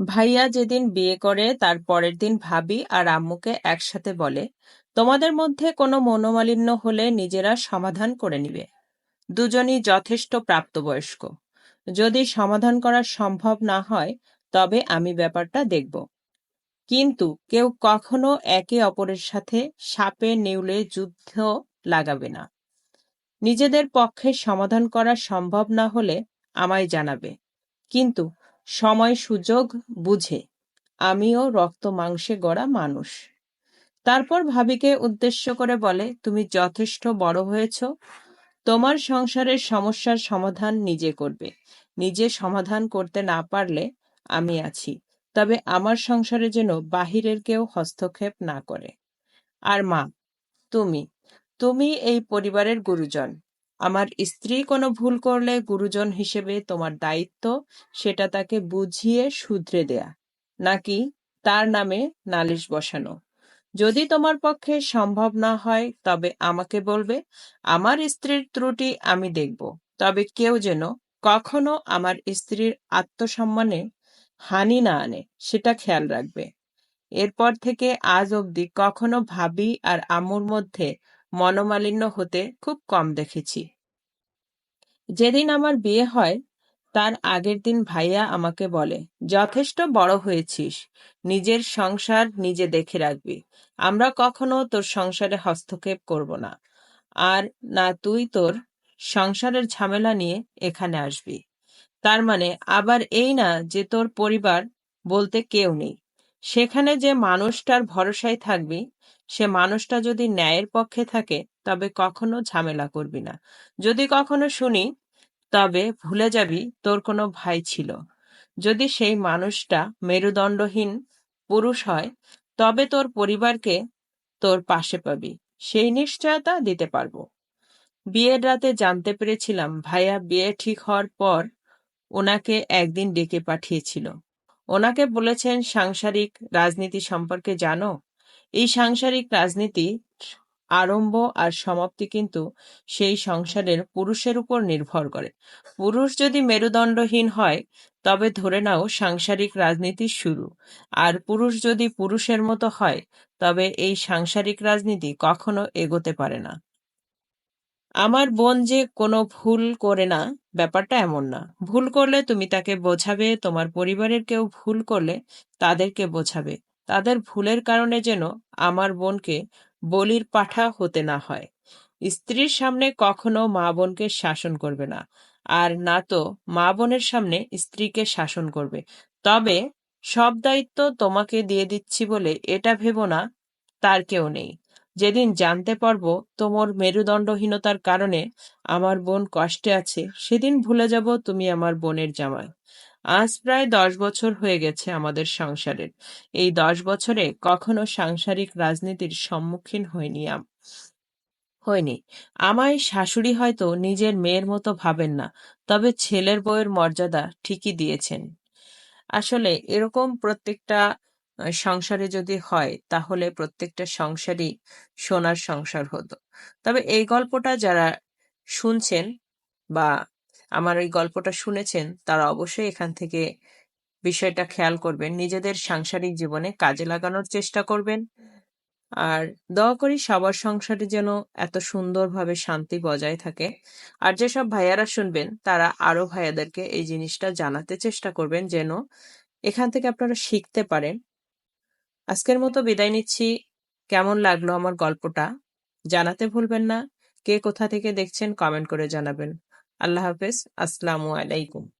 ভাইয়া যেদিন বিয়ে করে, তার পরের দিন ভাবি আর আম্মুকে একসাথে বলে, তোমাদের মধ্যে কোনো মনোমালিন্য হলে নিজেরা সমাধান করে নিবে। দুজনই যথেষ্ট প্রাপ্তবয়স্ক। যদি সমাধান করা সম্ভব না হয়, তবে আমি ব্যাপারটা দেখব। কিন্তু কেউ কখনো একে অপরের সাথে সাপে, নেউলে যুদ্ধ লাগাবে না। নিজেদের পক্ষে সমাধান করা সম্ভব না হলে আমায় জানাবে। কিন্তু সময় সুযোগ বুঝে। আমিও রক্ত মাংসে গড়া মানুষ। তারপর ভাবিকে উদ্দেশ্য করে বলে, তুমি যথেষ্ট বড় হয়েছ। তোমার সংসারের সমস্যার সমাধান নিজে করবে। নিজে সমাধান করতে না পারলে আমি আছি। তবে আমার সংসারে যেন বাহিরের কেউ হস্তক্ষেপ না করে। আর মা, তুমি? তুমি এই পরিবারের গুরুজন। আমার স্ত্রী কোনো ভুল করলে গুরুজন হিসেবে তোমার দায়িত্ব, সেটা তাকে বুঝিয়ে শুধরে দেয়া। নাকি তার নামে নালিশ বসানো। যদি তোমার পক্ষে সম্ভব না হয়, তবে আমাকে বলবে, আমার স্ত্রীর ত্রুটি আমি দেখব। তবে কেউ যেন কখনো আমার স্ত্রীর আত্মসম্মানে হানি না আনে, সেটা খেয়াল রাখবে। এরপর থেকে আজ অবধি কখনো ভাবি আর আম্মুর মধ্যে মনোমালিন্য হতে খুব কম দেখেছি। যেদিন আমার বিয়ে হয়, তার আগের দিন ভাইয়া আমাকে বলে, যথেষ্ট বড় হয়েছিস, নিজের সংসার নিজে দেখে রাখবি, আমরা কখনো তোর সংসারে হস্তক্ষেপ করব না, আর না তুই তোর সংসারের ঝামেলা নিয়ে এখানে আসবি। তার মানে আবার এই না যে তোর পরিবার বলতে কেউ নেই। সেখানে যে মানুষটার ভরসায় থাকবি, সে মানুষটা যদি ন্যায়ের পক্ষে থাকে, তবে কখনো ঝামেলা করবি না। যদি কখনো শুনি, তবে ভুলে যাবি, তোর কোনো ভাই ছিল। যদি সেই মানুষটা মেরুদণ্ডহীন পুরুষ হয়, তবে তোর পরিবারকে তোর পাশে পাবি। সেই নিশ্চয়তা দিতে পারব। বিয়ের রাতে জানতে পেরেছিলাম, ভাইয়া বিয়ে ঠিক হওয়ার পর ওনাকে একদিন ডেকে পাঠিয়েছিল। ওনাকে বলেছেন, সাংসারিক রাজনীতি সম্পর্কে জানো। এই সাংসারিক রাজনীতি আরম্ভ আর সমাপ্তি কিন্তু সেই সংসারের পুরুষের উপর নির্ভর করে। পুরুষ যদি মেরুদণ্ডহীন হয়, তবে ধরে নাও সাংসারিক রাজনীতির শুরু। আর পুরুষ যদি পুরুষের মতো হয়, তবে এই সাংসারিক রাজনীতি কখনো এগোতে পারে না। আমার বোন যে কোনো ভুল করে না, ব্যাপারটা এমন না। ভুল করলে তুমি তাকে বোঝাবে, তোমার পরিবারের কেউ ভুল করলে তাদেরকে বোঝাবে। তাদের ভুলের কারণে যেন আমার বোনকে বলির পাঠা হতে না হয়। স্ত্রীর সামনে কখনো মা বোনকে শাসন করবে না, আর না তো মা বোনের সামনে স্ত্রীকে শাসন করবে। তবে সব দায়িত্ব তোমাকে দিয়ে দিচ্ছি বলে এটা ভেবো না, তার কেউ নেই। যেদিন জানতে পারব তোমার মেরুদণ্ডহীনতার কারণে আমার বোন কষ্টে আছে, সেদিন ভুলে যাব তুমি আমার বোনের জামাই। আজ প্রায় দশ বছর হয়ে গেছে আমাদের সংসারের। এই দশ বছরে কখনো সাংসারিক রাজনীতির সম্মুখীন হয়নি হয়নি আমায় শাশুড়ি হয়তো নিজের মেয়ের মতো ভাবেন না, তবে ছেলের বউয়ের মর্যাদা ঠিকই দিয়েছেন। আসলে এরকম প্রত্যেকটা সংসারে যদি হয়, তাহলে প্রত্যেকটা সংসারই সোনার সংসার হতো। তবে এই গল্পটা যারা শুনছেন বা আমার এই গল্পটা শুনেছেন, তারা অবশ্যই এখান থেকে বিষয়টা খেয়াল করবেন। নিজেদের সাংসারিক জীবনে কাজে লাগানোর চেষ্টা করবেন। আর দয়া করি সবার সংসারে যেন এত সুন্দরভাবে শান্তি বজায় থাকে। আর যেসব ভাইয়ারা শুনবেন, তারা আরও ভাইয়াদেরকে এই জিনিসটা জানাতে চেষ্টা করবেন যেন এখান থেকে আপনারা শিখতে পারেন। আজকের মতো বিদায় নিচ্ছি। কেমন লাগল আমার গল্পটা? জানাতে ভুলবেন না। কে কোথা থেকে দেখছেন কমেন্ট করে জানাবেন। আল্লাহ হাফেজ। আসসালামু আলাইকুম।